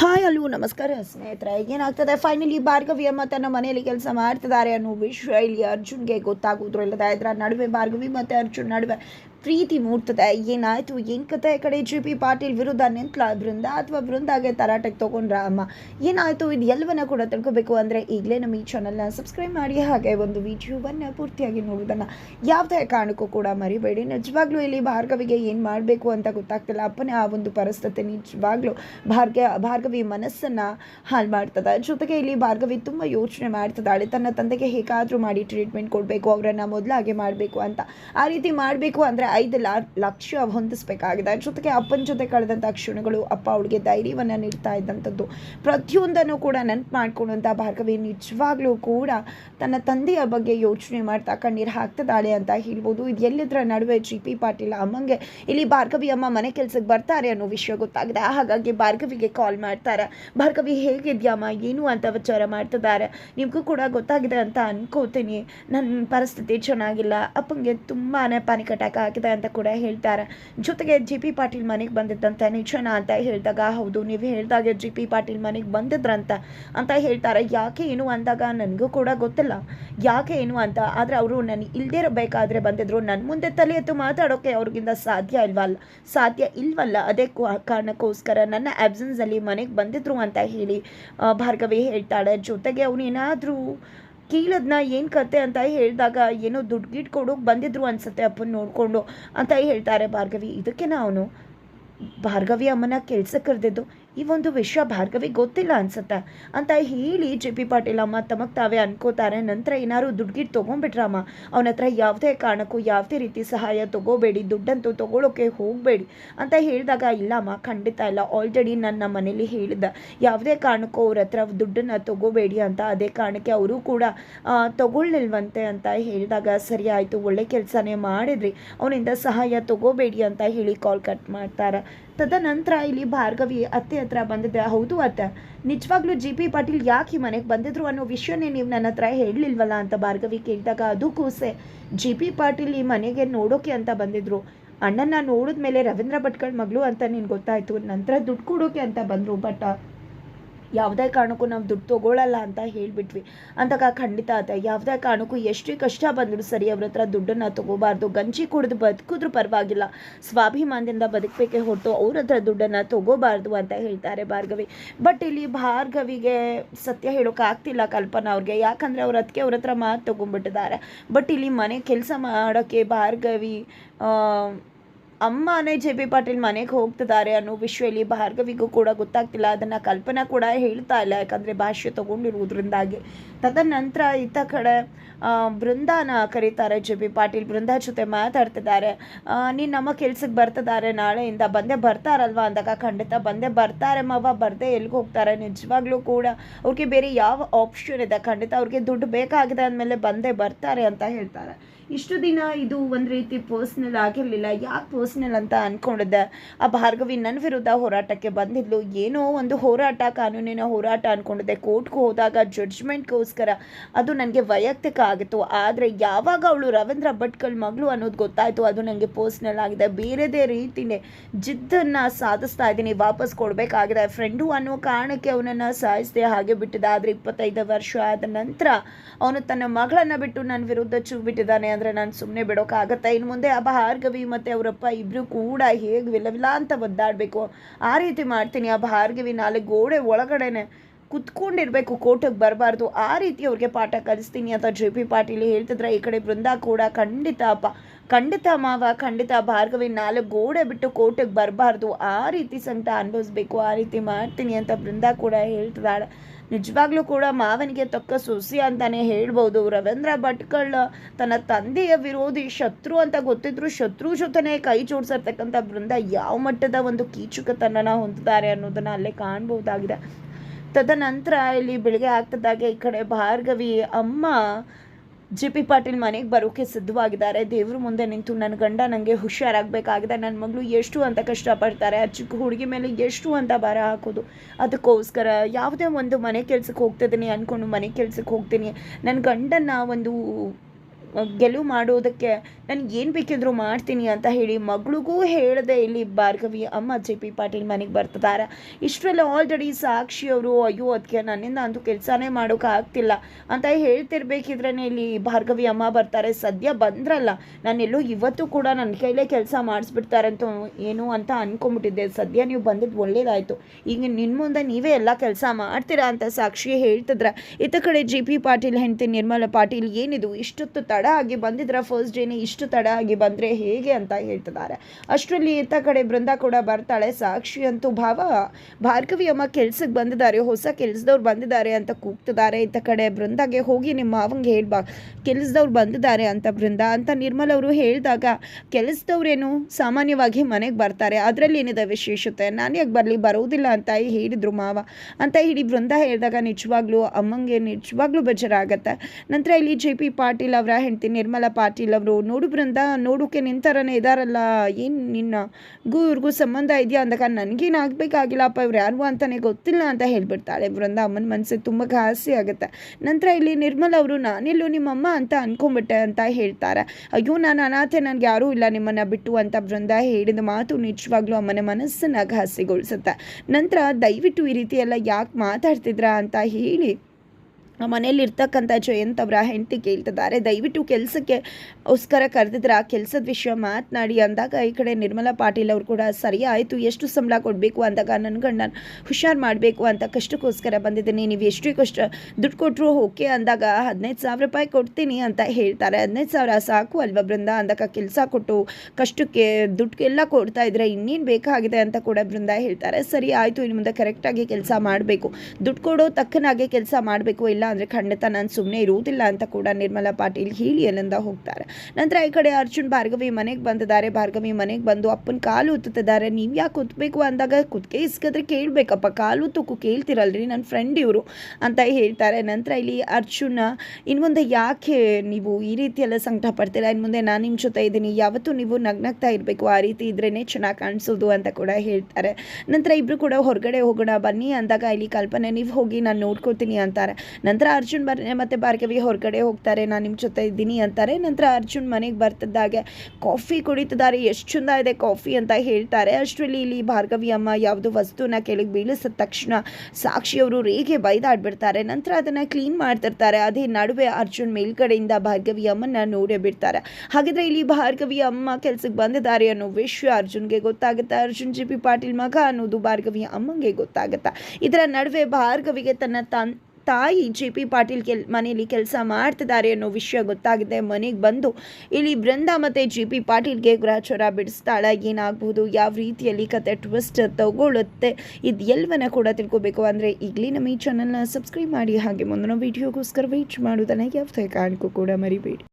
Hi ಅಲ್ಲು, ನಮಸ್ಕಾರ ಸ್ನೇಹಿತರೆ. ಏನಾಗ್ತದೆ? ಫೈನಲಿ ಭಾರ್ಗವಿಯ ಅಮ್ಮ ನಮ್ಮ ಮನೆಯಲ್ಲಿ ಕೆಲಸ ಮಾಡ್ತಿದ್ದಾರೆ ಅನ್ನೋ ವಿಷಯ ಇಲ್ಲಿ ಅರ್ಜುನ್ಗೆ ಗೊತ್ತಾಗೋದ್ರು ಇಲ್ಲದ ಇದರ ನಡುವೆ ಭಾರ್ಗವಿ ಮತ್ತು ಅರ್ಜುನ್ ನಡುವೆ ಪ್ರೀತಿ ಮೂಡ್ತದೆ. ಏನಾಯಿತು? ಏನು ಕತೆ? ಕಡೆ ಜಿ ಪಿ ಪಾಟೀಲ್ ವಿರುದ್ಧ ನಿಂತ್ಲ? ಬೃಂದ ಅಥವಾ ಬೃಂದಾಗೆ ತರಾಟೆಗೆ ತೊಗೊಂಡ್ರ ಅಮ್ಮ? ಏನಾಯಿತು? ಇದು ಎಲ್ಲವನ್ನ ಕೂಡ ತಿಳ್ಕೋಬೇಕು ಅಂದರೆ ಈಗಲೇ ನಮ್ಮ ಈ ಚಾನಲ್ನ ಸಬ್ಸ್ಕ್ರೈಬ್ ಮಾಡಿ. ಹಾಗೆ ಒಂದು ವಿಡಿಯೋವನ್ನು ಪೂರ್ತಿಯಾಗಿ ನೋಡೋದನ್ನು ಯಾವುದೇ ಕಾರಣಕ್ಕೂ ಕೂಡ ಮರಿಬೇಡಿ. ನಿಜವಾಗ್ಲೂ ಇಲ್ಲಿ ಭಾರ್ಗವಿಗೆ ಏನು ಮಾಡಬೇಕು ಅಂತ ಗೊತ್ತಾಗ್ತಿಲ್ಲ. ಅಪ್ಪನೇ ಆ ಒಂದು ಪರಿಸ್ಥಿತಿ ನಿಜವಾಗ್ಲೂ ಭಾರ್ಗ, ಭಾರ್ಗವಿ ಮನಸ್ಸನ್ನು ಹಾಳು ಮಾಡ್ತದೆ. ಜೊತೆಗೆ ಇಲ್ಲಿ ಭಾರ್ಗವಿ ತುಂಬ ಯೋಚನೆ ಮಾಡ್ತದಾಳೆ ತನ್ನ ತಂದೆಗೆ ಹೇಗಾದರೂ ಮಾಡಿ ಟ್ರೀಟ್ಮೆಂಟ್ ಕೊಡಬೇಕು. ಅವರನ್ನು ಮೊದಲಾಗೆ ಮಾಡಬೇಕು ಅಂತ. ಆ ರೀತಿ ಮಾಡಬೇಕು ಅಂದರೆ ಐದು ಲಾ, ಲಕ್ಷ ಹೊಂದಿಸ್ಬೇಕಾಗಿದೆ. ಜೊತೆಗೆ ಅಪ್ಪನ ಜೊತೆ ಕಳೆದಂಥ ಕ್ಷಣಗಳು ಅಪ್ಪ ಅವಳಿಗೆ ಧೈರ್ಯವನ್ನು ನೀಡ್ತಾ ಇದ್ದಂಥದ್ದು ಪ್ರತಿಯೊಂದನ್ನು ಕೂಡ ನೆನಪು ಮಾಡ್ಕೊಂಡಂಥ ಭಾರ್ಗವಿ ನಿಜವಾಗ್ಲೂ ಕೂಡ ತನ್ನ ತಂದೆಯ ಬಗ್ಗೆ ಯೋಚನೆ ಮಾಡ್ತಾ ಕಣ್ಣೀರು ಹಾಕ್ತಿದ್ದಾಳೆ ಅಂತ ಹೇಳ್ಬೋದು. ಇದು ಎಲ್ಲಿದ್ರ ನಡುವೆ ಜಿ ಪಿ ಪಾಟೀಲ್ ಅಮ್ಮಂಗೆ ಇಲ್ಲಿ ಭಾರ್ಗವಿ ಅಮ್ಮ ಮನೆ ಕೆಲಸಕ್ಕೆ ಬರ್ತಾರೆ ಅನ್ನೋ ವಿಷಯ ಗೊತ್ತಾಗಿದೆ. ಹಾಗಾಗಿ ಭಾರ್ಗವಿಗೆ ಕಾಲ್ ಮಾಡ್ತಾರೆ. ಭಾರ್ಗವಿ ಹೇಗಿದ್ಯಮ್ಮ ಏನು ಅಂತ ವಿಚಾರ ಮಾಡ್ತಿದ್ದಾರೆ. ನಿಮಗೂ ಕೂಡ ಗೊತ್ತಾಗಿದೆ ಅಂತ ಅನ್ಕೋತೀನಿ. ನನ್ನ ಪರಿಸ್ಥಿತಿ ಚೆನ್ನಾಗಿಲ್ಲ. ಅಪ್ಪಂಗೆ ತುಂಬಾ ಪಾನಿಕ್ ಅಟ್ಯಾಕ್ ಆಗಿದೆ ಅಂತ ಕೂಡ ಹೇಳ್ತಾರೆ. ಜೊತೆಗೆ ಜಿ ಪಿ ಪಾಟೀಲ್ ಮನೆಗೆ ಬಂದಿದ್ದಂತ ನಿಜನಾ ಅಂತ ಹೇಳಿದಾಗ, ಹೌದು, ನೀವು ಹೇಳಿದಾಗ ಜಿ ಪಿ ಪಾಟೀಲ್ ಮನೆಗೆ ಬಂದಿದ್ರಂತ ಅಂತ ಹೇಳ್ತಾರೆ. ಯಾಕೆ ಏನು ಅಂದಾಗ ನನಗೂ ಕೂಡ ಗೊತ್ತಿಲ್ಲ. ಯಾಕೆ ಏನು ಅಂತ, ಆದರೆ ಅವರು ನಾನು ಇಲ್ಲದೇ ಇರಬೇಕಾದ್ರೆ ಬಂದಿದ್ರು. ನನ್ನ ಮುಂದೆ ತಲೆ ಎತ್ತು ಮಾತಾಡೋಕ್ಕೆ ಅವ್ರಿಗಿಂತ ಸಾಧ್ಯ ಇಲ್ವಲ್ಲ? ಸಾಧ್ಯ ಇಲ್ವಲ್ಲ? ಅದೇ ಕಾರಣಕ್ಕೋಸ್ಕರ ನನ್ನ ಆಬ್ಸೆನ್ಸಲ್ಲಿ ಮನೆಗೆ ಬಂದಿದ್ರು ಅಂತ ಹೇಳಿ ಭಾರ್ಗವಿ ಹೇಳ್ತಾಳೆ. ಜೊತೆಗೆ ಅವನು ಏನಾದರೂ ಕೀಳದ್ನ ಏನು ಕತೆ ಅಂತ ಹೇಳಿದಾಗ ಏನೋ ದುಡ್ಡು ಕೊಡೋಕೆ ಬಂದಿದ್ರು ಅನ್ಸುತ್ತೆ ಅಪ್ಪನ ನೋಡಿಕೊಂಡು ಅಂತ ಹೇಳ್ತಾರೆ ಭಾರ್ಗವಿ. ಇದಕ್ಕೆ ಅವನು ಭಾರ್ಗವಿ ಅಮ್ಮನ ಕೆಲಸ ಕರೆದಿದ್ದು. ಈ ಒಂದು ವಿಷಯ ಭಾರ್ಗವಿ ಗೊತ್ತಿಲ್ಲ ಅನ್ಸುತ್ತೆ. ಅಂತ ಹೇಳಿ ಜೆ ಪಿ ಪಾಟೀಲ್ ಅಮ್ಮ ತಮಗ್ ತಾವೇ ಅನ್ಕೋತಾರೆ. ನಂತರ ಏನಾದ್ರು ದುಡ್ಗಿಟ್ಟು ತೊಗೊಂಡ್ಬಿಟ್ರಮ್ಮ ಅವನ ಹತ್ರ ಯಾವುದೇ ಕಾರಣಕ್ಕೂ ಯಾವುದೇ ರೀತಿ ಸಹಾಯ ತಗೋಬೇಡಿ, ದುಡ್ಡಂತೂ ತಗೊಳ್ಳೋಕೆ ಹೋಗಬೇಡಿ ಅಂತ ಹೇಳಿದಾಗ ಇಲ್ಲಮ್ಮ ಖಂಡಿತ ಇಲ್ಲ. ಆಲ್ರೆಡಿ ನನ್ನ ಮನೇಲಿ ಹೇಳಿದ್ದ. ಯಾವುದೇ ಕಾರಣಕ್ಕೂ ಅವ್ರ ಹತ್ರ ದುಡ್ಡನ್ನು ತಗೋಬೇಡಿ ಅಂತ. ಅದೇ ಕಾರಣಕ್ಕೆ ಅವರು ಕೂಡ ತಗೊಳ್ಳಿಲ್ವಂತೆ ಅಂತ ಹೇಳಿದಾಗ, ಸರಿ ಆಯಿತು, ಒಳ್ಳೆ ಕೆಲಸನೇ ಮಾಡಿದ್ರಿ. ಅವನಿಂದ ಸಹಾಯ ತಗೋಬೇಡಿ ಅಂತ ಹೇಳಿ ಕಾಲ್ ಕಟ್ ಮಾಡ್ತಾರೆ. ತದನಂತರ ಇಲ್ಲಿ ಭಾರ್ಗವಿ ಅತ್ತೆ ಹತ್ರ ಬಂದಿದ್ದೆ ಹೌದು ಅತ್ತೆ, ನಿಜವಾಗ್ಲೂ ಜಿ ಪಿ ಪಾಟೀಲ್ ಯಾಕೆ ಈ ಮನೆಗೆ ಬಂದಿದ್ರು ಅನ್ನೋ ವಿಷಯನೇ ನೀವು ನನ್ನ ಹತ್ರ ಹೇಳಲಿಲ್ವಲ್ಲ ಅಂತ ಭಾರ್ಗವಿ ಕೇಳಿದಾಗ ಅದು ಕೂಸೆ. ಜಿ ಪಿ ಪಾಟೀಲ್ ಈ ಮನೆಗೆ ನೋಡೋಕೆ ಅಂತ ಬಂದಿದ್ರು. ಅಣ್ಣನ ನೋಡಿದ್ಮೇಲೆ ರವೀಂದ್ರ ಭಟ್ಕಳ್ ಮಗಳು ಅಂತ ನಿನ್ಗೆ ಗೊತ್ತಾಯ್ತು, ನಂತರ ದುಡ್ಡು ಕೊಡೋಕೆ ಅಂತ ಬಂದರು, ಬಟ್ ಯಾವುದೇ ಕಾರಣಕ್ಕೂ ನಾವು ದುಡ್ಡು ತೊಗೊಳ್ಳಲ್ಲ ಅಂತ ಹೇಳಿಬಿಟ್ವಿ. ಅಂತಕ ಖಂಡಿತ ಆತ ಯಾವುದೇ ಕಾರಣಕ್ಕೂ ಎಷ್ಟೇ ಕಷ್ಟ ಬಂದರೂ ಸರಿ ಅವ್ರ ಹತ್ರ ದುಡ್ಡನ್ನು ತೊಗೋಬಾರ್ದು. ಗಂಜಿ ಕುಡಿದು ಬದುಕಿದ್ರು ಪರವಾಗಿಲ್ಲ. ಸ್ವಾಭಿಮಾನದಿಂದ ಬದುಕಬೇಕೆ ಹೊರತು ಅವ್ರ ಹತ್ರ ದುಡ್ಡನ್ನು ತೊಗೋಬಾರ್ದು ಅಂತ ಹೇಳ್ತಾರೆ ಭಾರ್ಗವಿ. ಬಟ್ ಇಲ್ಲಿ ಭಾರ್ಗವಿಗೆ ಸತ್ಯ ಹೇಳೋಕೆ ಆಗ್ತಿಲ್ಲ ಕಲ್ಪನಾ ಅವ್ರಿಗೆ. ಯಾಕಂದರೆ ಅವ್ರ ಅದಕ್ಕೆ ಅವ್ರ ಹತ್ರ ಮಾತು ತೊಗೊಂಡ್ಬಿಟ್ಟಿದ್ದಾರೆ. ಬಟ್ ಇಲ್ಲಿ ಮನೆ ಕೆಲಸ ಮಾಡೋಕ್ಕೆ ಭಾರ್ಗವಿ ಅಮ್ಮನೇ ಜೆ ಬಿ ಪಾಟೀಲ್ ಮನೆಗೆ ಹೋಗ್ತಿದ್ದಾರೆ ಅನ್ನೋ ವಿಷಯ ಇಲ್ಲಿ ಭಾರ್ಗವಿಗೂ ಕೂಡ ಗೊತ್ತಾಗ್ತಿಲ್ಲ. ಅದನ್ನು ಕಲ್ಪನಾ ಕೂಡ ಹೇಳ್ತಾ ಇಲ್ಲ. ಯಾಕಂದರೆ ಭಾಷೆ ತೊಗೊಂಡಿರುವುದರಿಂದಾಗಿ. ತದನಂತರ ಇತ್ತ ಕಡೆ ಬೃಂದಾನ ಕರೀತಾರೆ ಜೆ ಬಿ ಪಾಟೀಲ್. ಬೃಂದಾ ಜೊತೆ ಮಾತಾಡ್ತಿದ್ದಾರೆ. ನೀನು ನಮ್ಮ ಕೆಲ್ಸಕ್ಕೆ ಬರ್ತಿದ್ದಾರೆ. ನಾಳೆಯಿಂದ ಬಂದೇ ಬರ್ತಾರಲ್ವಾ ಅಂದಾಗ ಖಂಡಿತ ಬಂದೇ ಬರ್ತಾರೆ ಮಾವ. ಬರ್ದೇ ಎಲ್ಲಿಗೆ ಹೋಗ್ತಾರೆ? ನಿಜವಾಗ್ಲೂ ಕೂಡ ಅವ್ರಿಗೆ ಬೇರೆ ಯಾವ ಆಪ್ಷನ್ ಇದೆ? ಖಂಡಿತ ಅವ್ರಿಗೆ ದುಡ್ಡು ಬೇಕಾಗಿದೆ ಅಂದಮೇಲೆ ಬಂದೇ ಬರ್ತಾರೆ ಅಂತ ಹೇಳ್ತಾರೆ. ಇಷ್ಟು ದಿನ ಇದು ಒಂದು ರೀತಿ ಪರ್ಸ್ನಲ್ ಆಗಿರಲಿಲ್ಲ. ಯಾಕೆ ಪರ್ಸ್ನಲ್ ಅಂತ ಅಂದ್ಕೊಂಡಿದ್ದೆ ಆ ಭಾರ್ಗವಿ ನನ್ನ ವಿರುದ್ಧ ಹೋರಾಟಕ್ಕೆ ಬಂದಿದ್ಲು. ಏನೋ ಒಂದು ಹೋರಾಟ, ಕಾನೂನಿನ ಹೋರಾಟ ಅಂದ್ಕೊಂಡಿದ್ದೆ ಕೋರ್ಟ್ಗೆ ಹೋದಾಗ ಜಡ್ಜ್ಮೆಂಟ್ಗೋಸ್ಕರ ಅದು ನನಗೆ ವೈಯಕ್ತಿಕ ಆಗಿತ್ತು. ಆದರೆ ಯಾವಾಗ ಅವಳು ರವೀಂದ್ರ ಭಟ್ಕಲ್ ಮಗಳು ಅನ್ನೋದು ಗೊತ್ತಾಯಿತು. ಅದು ನನಗೆ ಪರ್ಸ್ನಲ್ ಆಗಿದೆ. ಬೇರೆದೇ ರೀತಿನೇ ಜಿದ್ದನ್ನು ಸಾಧಿಸ್ತಾ ಇದ್ದೀನಿ. ವಾಪಸ್ ಕೊಡಬೇಕಾಗಿದೆ. ಫ್ರೆಂಡು ಅನ್ನೋ ಕಾರಣಕ್ಕೆ ಅವನನ್ನು ಸಾಯಿಸಿದೆ ಹಾಗೆ ಬಿಟ್ಟಿದ್ದ. ಆದರೆ ಇಪ್ಪತ್ತೈದು ವರ್ಷ ಆದ ನಂತರ ಅವನು ತನ್ನ ಮಗಳನ್ನು ಬಿಟ್ಟು ನನ್ನ ವಿರುದ್ಧ ಚೂ ಅಂದರೆ ನಾನು ಸುಮ್ಮನೆ ಬಿಡೋಕ್ಕಾಗತ್ತಾ ಇನ್ನು ಮುಂದೆ ಆ ಭಾರ್ಗವಿ ಮತ್ತು ಅವರಪ್ಪ ಇಬ್ಬರು ಕೂಡ ಹೇಗೆ ವಿಲವಿಲ ಅಂತ ಒದ್ದಾಡಬೇಕು. ಆ ರೀತಿ ಮಾಡ್ತೀನಿ ಆ ಭಾರ್ಗವಿ ನಾಲೆ ಗೋಡೆ ಒಳಗಡೆನೆ ಕುತ್ಕೊಂಡಿರಬೇಕು ಕೋಟಕ್ಕೆ ಬರಬಾರ್ದು. ಆ ರೀತಿ ಅವ್ರಿಗೆ ಪಾಠ ಕಲಿಸ್ತೀನಿ ಅಂತ ಜೆ ಪಿ ಪಾಟೀಲ್ ಹೇಳ್ತಿದ್ರೆ ಈ ಕಡೆ ಬೃಂದ ಕೂಡ ಖಂಡಿತ ಅಪ್ಪ ಖಂಡಿತ ಮಾವ, ಖಂಡಿತ ಭಾರ್ಗವಿ ನಾಲ್ಕು ಗೋಡೆ ಬಿಟ್ಟು ಕೋಟಕ್ಕೆ ಬರಬಾರ್ದು. ಆ ರೀತಿ ಸಂಕಟ ಅನುಭವಿಸ್ಬೇಕು, ಆ ರೀತಿ ಮಾಡ್ತೀನಿ ಅಂತ ಬೃಂದ ಕೂಡ ಹೇಳ್ತಿದ್ದಾಳೆ. ನಿಜವಾಗ್ಲೂ ಕೂಡ ಮಾವನಿಗೆ ತಕ್ಕ ಸೊಸಿ ಅಂತಾನೆ ಹೇಳ್ಬೋದು. ರವೀಂದ್ರ ಭಟ್ಕಳ್ ತನ್ನ ತಂದೆಯ ವಿರೋಧಿ ಶತ್ರು ಅಂತ ಗೊತ್ತಿದ್ರು ಶತ್ರು ಜೊತೆನೆ ಕೈ ಜೋಡಿಸಿರ್ತಕ್ಕಂಥ ಬೃಂದ ಯಾವ ಮಟ್ಟದ ಒಂದು ಕೀಚುಕತನನ ಹೊಂದಿದ್ದಾರೆ ಅನ್ನೋದನ್ನ ಅಲ್ಲೇ ಕಾಣ್ಬೋದಾಗಿದೆ ತದನಂತರ ಇಲ್ಲಿ ಬೆಳಿಗ್ಗೆ ಆಗ್ತದಾಗೆ ಈ ಕಡೆ ಭಾರ್ಗವಿ ಅಮ್ಮ ಜಿ ಪಿ ಪಾಟೀಲ್ ಮನೆಗೆ ಬರೋಕ್ಕೆ ಸಿದ್ಧವಾಗಿದ್ದಾರೆ. ದೇವ್ರ ಮುಂದೆ ನಿಂತು ನನ್ನ ಗಂಡ ನನಗೆ ಹುಷಾರಾಗಬೇಕಾಗಿದೆ. ನನ್ನ ಮಗಳು ಎಷ್ಟು ಅಂತ ಕಷ್ಟಪಡ್ತಾರೆ. ಆ ಚಿಕ್ಕ ಹುಡುಗಿ ಮೇಲೆ ಎಷ್ಟು ಅಂತ ಭಾರ ಹಾಕೋದು. ಅದಕ್ಕೋಸ್ಕರ ಯಾವುದೇ ಒಂದು ಮನೆ ಕೆಲ್ಸಕ್ಕೆ ಹೋಗ್ತಿದ್ದೀನಿ ಅಂದ್ಕೊಂಡು ಮನೆ ಕೆಲ್ಸಕ್ಕೆ ಹೋಗ್ತೀನಿ. ನನ್ನ ಗಂಡನ ಒಂದು ಗೆಲುವು ಮಾಡೋದಕ್ಕೆ ನನಗೆ ಏನು ಬೇಕಿದ್ರು ಮಾಡ್ತೀನಿ ಅಂತ ಹೇಳಿ ಮಗಳಿಗೂ ಹೇಳದೆ ಇಲ್ಲಿ ಭಾರ್ಗವಿ, ಅಮ್ಮ, ಜೆ ಪಿ ಪಾಟೀಲ್ ಮನೆಗೆ ಬರ್ತಿದ್ದಾರೆ ಇಷ್ಟರಲ್ಲಿ ಆಲ್ರೆಡಿ ಸಾಕ್ಷಿ ಅವರು, ಅಯ್ಯೋ ಅದಕ್ಕೆ ನನ್ನಿಂದ ಅಂತೂ ಕೆಲಸನೇ ಮಾಡೋಕೆ ಆಗ್ತಿಲ್ಲ ಅಂತ ಹೇಳ್ತಿರ್ಬೇಕಿದ್ರೇ ಇಲ್ಲಿ ಭಾರ್ಗವಿ, ಅಮ್ಮ ಬರ್ತಾರೆ. ಸದ್ಯ ಬಂದ್ರಲ್ಲ ನಾನೆಲ್ಲೋ ಇವತ್ತು ಕೂಡ ನನ್ನ ಕೈಲೇ ಕೆಲಸ ಮಾಡಿಸ್ಬಿಡ್ತಾರೆ ಅಂತ ಏನು ಅಂತ ಅಂದ್ಕೊಂಬಿಟ್ಟಿದ್ದೆ ಸದ್ಯ ನೀವು ಬಂದಿದ್ದು ಒಳ್ಳೇದಾಯಿತು. ಈಗ ನಿನ್ನ ಮುಂದೆ ನೀವೇ ಎಲ್ಲ ಕೆಲಸ ಮಾಡ್ತೀರಾ ಅಂತ ಸಾಕ್ಷಿ ಹೇಳ್ತಿದ್ರ, ಇತ್ತ ಕಡೆ ಜಿ ಪಿ ಪಾಟೀಲ್, ಹೆಂಡತಿ ನಿರ್ಮಲಾ ಪಾಟೀಲ್ ಏನಿದು? ಇಷ್ಟೊತ್ತು ತಡ ಆಗಿ ಬಂದಿದ್ರ ಫಸ್ಟ್ ಡೇನೇ ಇಷ್ಟು ತಡ ಆಗಿ ಬಂದರೆ ಹೇಗೆ ಅಂತ ಹೇಳ್ತಿದ್ದಾರೆ. ಅಷ್ಟರಲ್ಲಿ ಇತ್ತ ಕಡೆ ಬೃಂದ ಕೂಡ ಬರ್ತಾಳೆ. ಸಾಕ್ಷಿ ಅಂತೂ ಭಾವ, ಭಾರ್ಗವಿ ಅಮ್ಮ ಕೆಲ್ಸಕ್ಕೆ ಬಂದಿದ್ದಾರೆ, ಹೊಸ ಕೆಲಸದವ್ರು ಬಂದಿದ್ದಾರೆ ಅಂತ ಕೂಗ್ತಿದ್ದಾರೆ. ಇತ್ತ ಕಡೆ ಬೃಂದಾಗೆ ಹೋಗಿ ನಿಮ್ಮ ಮಾವಂಗೆ ಹೇಳ್ಬಾ, ಕೆಲಸದವ್ರು ಬಂದಿದ್ದಾರೆ ಅಂತ ಬೃಂದ. ಅಂತ ನಿರ್ಮಲ್ ಅವರು ಹೇಳಿದಾಗ, ಕೆಲಸದವ್ರೇನು ಸಾಮಾನ್ಯವಾಗಿ ಮನೆಗೆ ಬರ್ತಾರೆ, ಅದರಲ್ಲಿ ಏನಿದೆ ವಿಶೇಷತೆ? ನಾನು ಯಾಕೆ ಬರಲಿ ಬರೋದಿಲ್ಲ ಅಂತ ಹೇಳಿದ್ರು ಮಾವ. ಅಂತ ಹೇಳಿ ಬೃಂದ ಹೇಳಿದಾಗ, ನಿಜವಾಗ್ಲೂ ಅಮ್ಮಂಗೆ ನಿಜವಾಗ್ಲೂ ಬೇಜಾರಾಗತ್ತೆ. ನಂತರ ಇಲ್ಲಿ ಜೆ ಪಿ ಪಾಟೀಲ್ ಅವರ ಹೆಂಡತಿ ನಿರ್ಮಲಾ ಪಾಟೀಲ್ ಅವರು, ನೋಡು ಬೃಂದ, ನೋಡೋಕೆ ನಿಂತರನೇ ಇದಾರಲ್ಲ, ಏನು ನಿನ್ನ ಇವ್ರಿಗೂ ಸಂಬಂಧ ಇದೆಯಾ? ಅಂದಾಗ ನನಗೇನು ಆಗಬೇಕಾಗಿಲ್ಲಪ್ಪ ಇವ್ರು ಯಾರು ಅಂತಲೇ ಗೊತ್ತಿಲ್ಲ ಅಂತ ಹೇಳ್ಬಿಡ್ತಾಳೆ ಬೃಂದ. ಅಮ್ಮನ ಮನಸ್ಸು ತುಂಬ ಘಾಸಿ ಆಗುತ್ತೆ. ನಂತರ ಇಲ್ಲಿ ನಿರ್ಮಲ ಅವರು, ನಾನೆಲ್ಲೋ ನಿಮ್ಮಮ್ಮ ಅಂತ ಅನ್ಕೊಂಬಿಟ್ಟೆ ಅಂತ ಹೇಳ್ತಾರೆ. ಅಯ್ಯೋ, ನಾನು ಅನಾಥೆ, ನನಗೆ ಯಾರೂ ಇಲ್ಲ ನಿಮ್ಮನ್ನು ಬಿಟ್ಟು ಅಂತ ಬೃಂದ ಹೇಳಿದ ಮಾತು ನಿಜವಾಗ್ಲೂ ಅಮ್ಮನ ಮನಸ್ಸನ್ನು ಘಾಸಿಗೊಳಿಸುತ್ತೆ ನಂತರ ದಯವಿಟ್ಟು ಈ ರೀತಿ ಎಲ್ಲ ಯಾಕೆ ಮಾತಾಡ್ತಿದ್ರಾ ಅಂತ ಹೇಳಿ ಮನೆಯಲ್ಲಿ ಇರ್ತಕ್ಕಂಥ ಜಯಂತ್ ಅವರ ಹೆಂಡತಿ ಕೇಳ್ತಿದ್ದಾರೆ. ದಯವಿಟ್ಟು ಕೆಲಸಕ್ಕೆ ಗೋಸ್ಕರ ಕರೆದಿದ್ರೆ, ಆ ಕೆಲಸದ ವಿಷಯ ಮಾತನಾಡಿ ಅಂದಾಗ ಈ ಕಡೆ ನಿರ್ಮಲಾ ಪಾಟೀಲ್ ಅವರು ಕೂಡ ಸರಿ ಆಯಿತು, ಎಷ್ಟು ಸಂಬಳ ಕೊಡಬೇಕು ಅಂದಾಗ ನನ್ನ ಗಂಡನ ಹುಷಾರು ಮಾಡಬೇಕು ಅಂತ ಕಷ್ಟಕ್ಕೋಸ್ಕರ ಬಂದಿದ್ದೀನಿ. ನೀವು ಎಷ್ಟು ಕಷ್ಟ ದುಡ್ಡು ಕೊಟ್ಟರು ಓಕೆ ಅಂದಾಗ ಹದಿನೈದು ಸಾವಿರ ರೂಪಾಯಿ ಕೊಡ್ತೀನಿ ಅಂತ ಹೇಳ್ತಾರೆ. ಹದಿನೈದು ಸಾವಿರ ಸಾಕು ಅಲ್ವಾ ಬೃಂದ? ಅಂದಾಗ ಕೆಲಸ ಕೊಟ್ಟು ಕಷ್ಟಕ್ಕೆ ದುಡ್ಡೆಲ್ಲ ಕೊಡ್ತಾ ಇದ್ರೆ ಇನ್ನೇನು ಬೇಕಾಗಿದೆ ಅಂತ ಕೂಡ ಬೃಂದ ಹೇಳ್ತಾರೆ. ಸರಿ ಆಯಿತು ಇನ್ನು ಮುಂದೆ ಕರೆಕ್ಟಾಗಿ ಕೆಲಸ ಮಾಡಬೇಕು. ದುಡ್ಡು ಕೊಡೋ ತಕ್ಕನಾಗೆ ಕೆಲಸ ಮಾಡಬೇಕು, ಇಲ್ಲ ಅಂದರೆ ಖಂಡಿತ ನಾನು ಸುಮ್ಮನೆ ಇರುವುದಿಲ್ಲ ಅಂತ ಕೂಡ ನಿರ್ಮಲಾ ಪಾಟೀಲ್ ಹೇಳಿ ಅಲ್ಲಿಂದ ಹೋಗ್ತಾರೆ. ನಂತರ ಈ ಕಡೆ ಅರ್ಜುನ್ ಭಾರ್ಗವಿ ಮನೆಗೆ ಬಂದಿದ್ದಾರೆ. ಭಾರ್ಗವಿ ಮನೆಗೆ ಬಂದು ಅಪ್ಪನ ಕಾಲು ಉತ್ತುತ್ತಿದ್ದಾರೆ. ನೀವು ಯಾಕೆ ಉತ್ತಬೇಕು ಅಂದಾಗ ಕುತ್ತಿಗೆ ಇಸ್ಕಿದ್ರೆ ಕೇಳಬೇಕಪ್ಪ. ಕಾಲು ತುಕ್ಕು ಕೇಳ್ತಿರಲ್ರಿ ನನ್ನ ಫ್ರೆಂಡ್ ಇವರು ಅಂತ ಹೇಳ್ತಾರೆ. ನಂತರ ಇಲ್ಲಿ ಅರ್ಜುನ ಇನ್ನು ಮುಂದೆ ಯಾಕೆ ನೀವು ಈ ರೀತಿ ಎಲ್ಲ ಸಂಕಟ ಪಡ್ತೀರಾ? ಇನ್ನು ಮುಂದೆ ನಾನು ನಿಮ್ಮ ಜೊತೆ ಇದ್ದೀನಿ. ಯಾವತ್ತೂ ನೀವು ನಗ್ನಗ್ತಾ ಇರಬೇಕು. ಆ ರೀತಿ ಇದ್ರೇ ಚೆನ್ನಾಗಿ ಕಾಣಿಸೋದು ಅಂತ ಕೂಡ ಹೇಳ್ತಾರೆ. ನಂತರ ಇಬ್ಬರು ಕೂಡ ಹೊರಗಡೆ ಹೋಗೋಣ ಬನ್ನಿ ಅಂದಾಗ ಇಲ್ಲಿ ಕಲ್ಪನೆ, ನೀವು ಹೋಗಿ ನಾನು ನೋಡ್ಕೊತೀನಿ ಅಂತಾರೆ. ನಂತರ ಅರ್ಜುನ್ ಬರ್ ಮತ್ತು ಭಾರ್ಗವಿ ಹೊರಗಡೆ ಹೋಗ್ತಾರೆ, ನಾನು ನಿಮ್ಮ ಜೊತೆ ಇದ್ದೀನಿ ಅಂತಾರೆ. ನಂತರ ಅರ್ಜುನ್ ಮನೆಗೆ ಬರ್ತಿದ್ದಾಗೆ ಕಾಫಿ ಕುಡಿತಿದ್ದಾರೆ. ಎಷ್ಟು ಚಂದ ಇದೆ ಕಾಫಿ ಅಂತ ಹೇಳ್ತಾರೆ. ಅಷ್ಟರಲ್ಲಿ ಇಲ್ಲಿ ಭಾರ್ಗವಿ ಅಮ್ಮ ಯಾವುದು ವಸ್ತುನ ಕೆಳಗೆ ಬೀಳಿಸಿದ ತಕ್ಷಣ ಸಾಕ್ಷಿಯವರು ರೇಗೆ ಬೈದಾಡ್ಬಿಡ್ತಾರೆ. ನಂತರ ಅದನ್ನು ಕ್ಲೀನ್ ಮಾಡ್ತಿರ್ತಾರೆ. ಅದೇ ನಡುವೆ ಅರ್ಜುನ್ ಮೇಲ್ಗಡೆಯಿಂದ ಭಾರ್ಗವಿ ಅಮ್ಮನ ನೋಡೇ ಬಿಡ್ತಾರೆ. ಹಾಗಿದ್ರೆ ಇಲ್ಲಿ ಭಾರ್ಗವಿ ಅಮ್ಮ ಕೆಲ್ಸಕ್ಕೆ ಬಂದಿದ್ದಾರೆ ಅನ್ನೋ ವಿಷಯ ಅರ್ಜುನ್ಗೆ ಗೊತ್ತಾಗುತ್ತೆ. ಅರ್ಜುನ್ ಜಿ ಪಿ ಪಾಟೀಲ್ ಮಗ ಅನ್ನೋದು ಭಾರ್ಗವಿ ಅಮ್ಮಂಗೆ ಗೊತ್ತಾಗುತ್ತೆ. ಇದರ ನಡುವೆ ಭಾರ್ಗವಿಗೆ ತನ್ನ ತನ್ ತಾಯಿ ಜೆ ಪಿ ಪಾಟೀಲ್ ಕೆಲ್, ಮನೆಯಲ್ಲಿ ಕೆಲಸ ಮಾಡ್ತಿದ್ದಾರೆ ಅನ್ನೋ ವಿಷಯ ಗೊತ್ತಾಗಿದೆ. ಮನೆಗೆ ಬಂದು ಇಲ್ಲಿ ಬೃಂದ ಮತ್ತು ಜಿ ಪಿ ಪಾಟೀಲ್ಗೆ ಗ್ರಾಚಾರ ಬಿಡಿಸ್ತಾಳೆ ಏನಾಗ್ಬೋದು ಯಾವ ರೀತಿಯಲ್ಲಿ ಕತೆ ಟ್ವಿಸ್ಟ್ ತಗೊಳ್ಳುತ್ತೆ? ಇದು ಎಲ್ಲವನ್ನ ಕೂಡ ತಿಳ್ಕೊಬೇಕು. ಅಂದರೆ ಈಗಲೇ ನಮ್ಮ ಈ ಚಾನಲ್ನ ಸಬ್ಸ್ಕ್ರೈಬ್ ಮಾಡಿ. ಹಾಗೆ ಮುಂದಿನ ವೀಡಿಯೋಗೋಸ್ಕರ ವೇಟ್ ಮಾಡೋದನ್ನು ಯಾವುದೇ ಕಾರಣಕ್ಕೂ ಕೂಡ ಮರಿಬೇಡಿ.